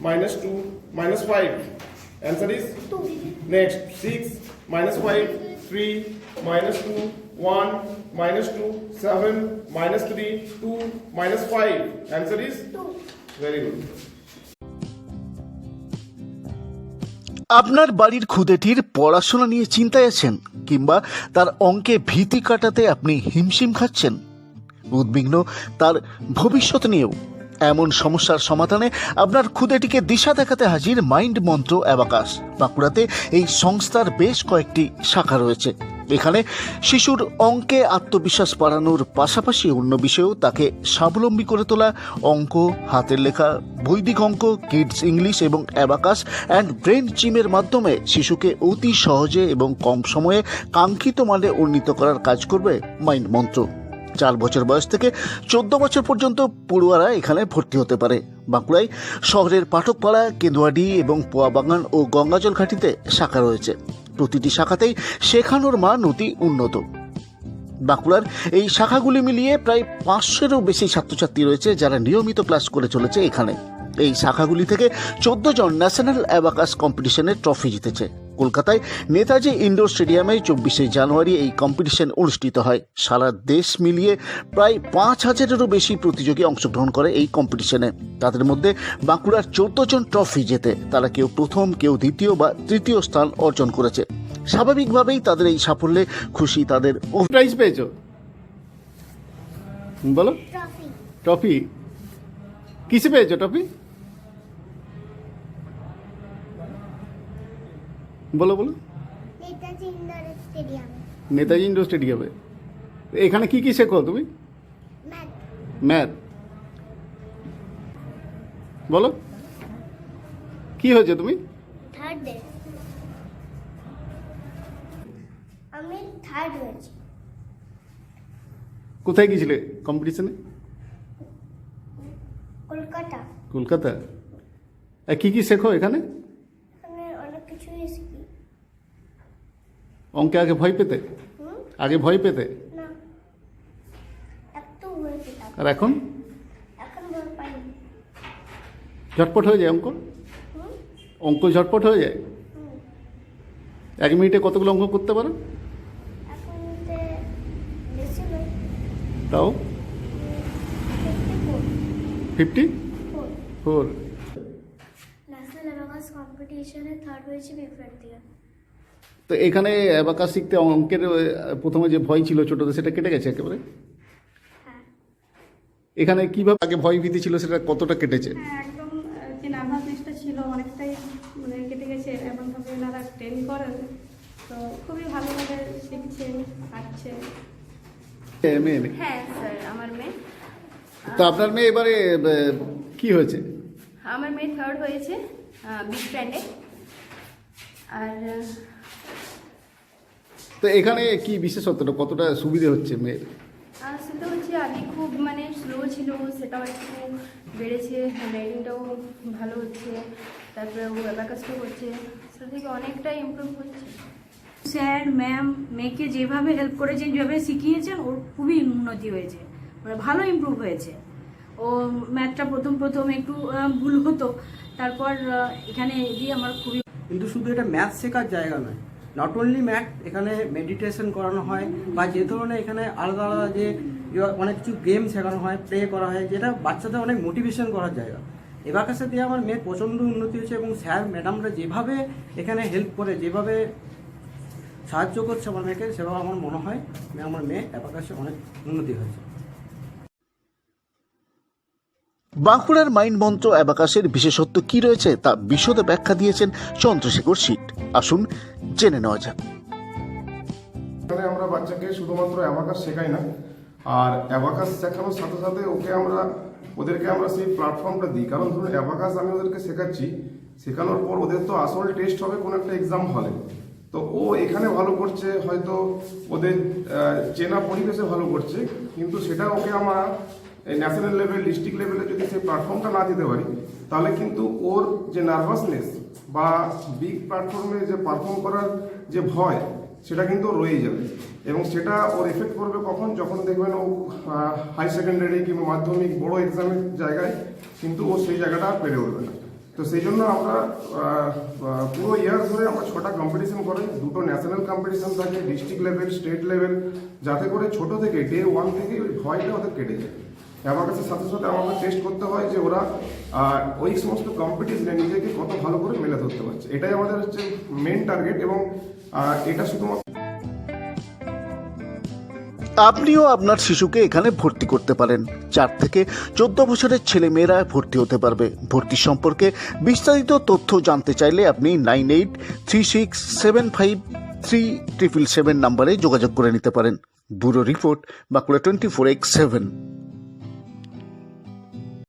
minus 2, minus 5. Answer is Two. next 6, minus 5, 3, minus 2, 1, minus 2, 7, minus 3, 2, minus 5. Answer is Two. very good. আপনার বাড়ির খুদেটির পড়াশোনা নিয়ে চিন্তায় আছেন কিংবা তার অঙ্কে ভীতি কাটাতে আপনি হিমশিম খাচ্ছেন উদ্বিগ্ন তার ভবিষ্যৎ নিয়েও এমন সমস্যার সমাধানে আপনার ক্ষুদেটিকে দিশা দেখাতে হাজির মাইন্ড মন্ত্র অ্যাবাকাস। বাঁকুড়াতে এই সংস্থার বেশ কয়েকটি শাখা রয়েছে। এখানে শিশুর অঙ্কে আত্মবিশ্বাস বাড়ানোর পাশাপাশি অন্য বিষয়েও তাকে স্বাবলম্বী করে তোলা অঙ্ক, হাতের লেখা, বৈদিক অঙ্ক, কিডস ইংলিশ এবং অ্যাবাকাস অ্যান্ড ব্রেন জিমের মাধ্যমে শিশুকে অতি সহজে এবং কম সময়ে কাঙ্ক্ষিত মানে উন্নীত করার কাজ করবে মাইন্ড মন্ত্র। চার বছর বয়স থেকে চোদ্দ বছর পর্যন্ত পড়ুয়ারা এখানে ভর্তি হতে পারে। বাঁকুড়ায় শহরের পাঠকপাড়া, কেন্দুয়াডি এবং পোয়াবাগান ও গঙ্গাজল ঘাটিতে শাখা রয়েছে। প্রতিটি শাখাতেই শেখানোর মান অতি উন্নত। বাঁকুড়ার এই শাখাগুলি মিলিয়ে প্রায় পাঁচশোরও বেশি ছাত্রছাত্রী রয়েছে যারা নিয়মিত ক্লাস করে চলেছে এখানে। এই শাখাগুলি থেকে চোদ্দ জন ন্যাশনাল অ্যাবাকাস কম্পিটিশনের ট্রফি জিতেছে। কলকাতায় নেতাজি ইন্ডোর স্টেডিয়ামে চব্বিশে জানুয়ারি এই কম্পিটিশন অনুষ্ঠিত হয়। সারা দেশ মিলিয়ে প্রায় পাঁচ হাজারেরও বেশি প্রতিযোগী অংশগ্রহণ করে এই কম্পিটিশনে তাদের মধ্যে বাঁকুড়ার চোদ্দ জন ট্রফি জেতে তারা কেউ প্রথম কেউ দ্বিতীয় বা তৃতীয় স্থান অর্জন করেছে। স্বাভাবিকভাবেই তাদের এই সাফল্যে খুশি তাদের প্রাইজ পেয়েছ? বলো। ট্রফি কিসে পেয়েছ ট্রফি বলো বলো। Netaji indoor stadium. এখানে কি কি শেখো তুমি? ম্যাথ। বলো। কি হয়েছে তুমি? থার্ড আমি থার্ড হয়েছি। কোথায় গিয়েছিলে কম্পিটিশনে কলকাতা। কলকাতা। আর কি কি শেখো এখানে আমি অনেক কিছুই শিখি অঙ্কে আগে ভয় পেতে? আগে ভয় পেতে? আর এখন? ঝটপট হয়ে যায় অঙ্ক? অঙ্ক ঝটপট হয়ে যায়? এক মিনিটে কতগুলো অঙ্ক করতে পারো? তাও? Fifty four. ন্যাশনাল অ্যাবাকাস কম্পিটিশনে থার্ড হয়েছি দিয়ে তো এখানে অ্যাবাকাস শিখতে অঙ্কের প্রথমে যে ভয় ছিল ছোটতে সেটা কেটে গেছে একেবারে? হ্যাঁ। এখানে কীভাবে আগে ভয় ভীতি ছিল সেটা কতটা কেটেছে? হ্যাঁ একদম যে নার্ভাসনেসটা ছিল অনেকটাই মানে কেটে গেছে। ওনারা ট্রেন করেন তো খুবই ভালোভাবে শিখছে পাচ্ছে এ, মেয়ে। হ্যাঁ স্যার আমার মেয়ে। তো আপনার মেয়ে এবারে কি হয়েছে? আমার মেয়ে থার্ড হয়েছে বিগ ব্র্যান্ডে আর তো এখানে কি বিশেষত্বটা? কতটা সুবিধে হচ্ছে মেয়ের? আর সেটা হচ্ছে আগে খুব মানে স্লো ছিল সেটাও একটু বেড়েছে হ্যান্ডরাইটিংটাও ভালো হচ্ছে তারপরে ও অ্যাবাকাসটাও করছে সেটা থেকে অনেকটাই ইমপ্রুভ হচ্ছে। স্যার ম্যাম মেয়েকে যেভাবে হেল্প করেছেন যেভাবে শিখিয়েছেন ওর খুবই উন্নতি হয়েছে। মানে ভালো ইমপ্রুভ হয়েছে। ও ম্যাথটা প্রথম প্রথম একটু ভুল হতো তারপর এখানে এগিয়ে আমার খুবই কিন্তু শুধু এটা ম্যাথ শেখার জায়গা নয় নট অনলি ম্যাথ এখানে মেডিটেশন করানো হয়, বা যে ধরনের এখানে আলাদা আলাদা যে যে অনেক কিছু গেম শেখানো হয় প্লে করা হয়, যেটা বাচ্চাদের অনেক মোটিভেশন করার জায়গা। এবার কাছে দিয়ে আমার মেয়ের প্রচণ্ড উন্নতি হয়েছে এবং স্যার ম্যাডামরা যেভাবে এখানে হেল্প করে, যেভাবে সাহায্য করছে আমার মেয়েকে, সেভাবে আমার মনে হয় আমার মেয়ে এবার কাছে অনেক উন্নতি হয়েছে। বাঁকুড়ার মাইন্ড মন্ত্র অ্যাবাকাসের বিশেষত্ব কি রয়েছে তা বিশদে ব্যাখ্যা দিয়েছেন চন্দ্রশেখর শীত আসুন জেনে নেওয়া যাক। এখানে আমরা বাচ্চাকে শুধুমাত্র অ্যাবাকাস শেখাই না, আর অ্যাবাকাস শেখানোর সাথে সাথে ওকে আমরা, ওদেরকে আমরা সেই প্ল্যাটফর্মটা দিই। কারণ ধরুন, অ্যাবাকাস আমি ওদেরকে শেখাচ্ছি, শেখানোর পর ওদের তো আসল টেস্ট হবে, কোনো একটা এক্সাম হলে তো ও এখানে ভালো করছে, হয়তো ওদের চেনা পরিবেশে ভালো করছে, কিন্তু সেটা ওকে আমরা ন্যাশনাল লেভেল ডিস্ট্রিক্ট লেভেলে যদি সেই প্ল্যাটফর্মটা না দিতে পারি, তাহলে কিন্তু ওর যে নার্ভাসনেস বা বিগ প্ল্যাটফর্মে যে পারফর্ম করার যে ভয়, সেটা কিন্তু রয়েই যাবে। এবং সেটা ওর এফেক্ট করবে কখন? যখন দেখবেন ও হাই সেকেন্ডারি কিংবা মাধ্যমিক বড় এক্সামের জায়গায় কিন্তু ও সেই জায়গাটা পেরে উঠবে না। তো সেই জন্য আমরা পুরো ইয়ার ধরে আমরা ছটা কম্পিটিশন করে দুটো ন্যাশনাল কম্পিটিশন থাকে ডিস্ট্রিক্ট লেভেল স্টেট লেভেল যাতে করে ছোট থেকে ডে ওয়ান থেকে ওই ভয়টা ওদের কেটে যায়। অ্যাবাকাসের সাথে সাথে আমাকে টেস্ট করতে হয় যে ওরা ওই সমস্ত কম্পিটিশনে নিজেকে কত ভালো করে মেলে ধরতে পারছে। এটাই আমাদের হচ্ছে মেন টার্গেট এবং এটা শুধুমাত্র আপনিও আপনার শিশুকে এখানে ভর্তি করতে পারেন। চার থেকে চোদ্দ বছরের ছেলে মেয়েরা ভর্তি হতে পারবে। ভর্তি সম্পর্কে বিস্তারিত তথ্য জানতে চাইলে আপনি nine eight three six seven five three triple seven নাম্বারে যোগাযোগ করে নিতে পারেন। Bureau report Bankura twenty four X seven.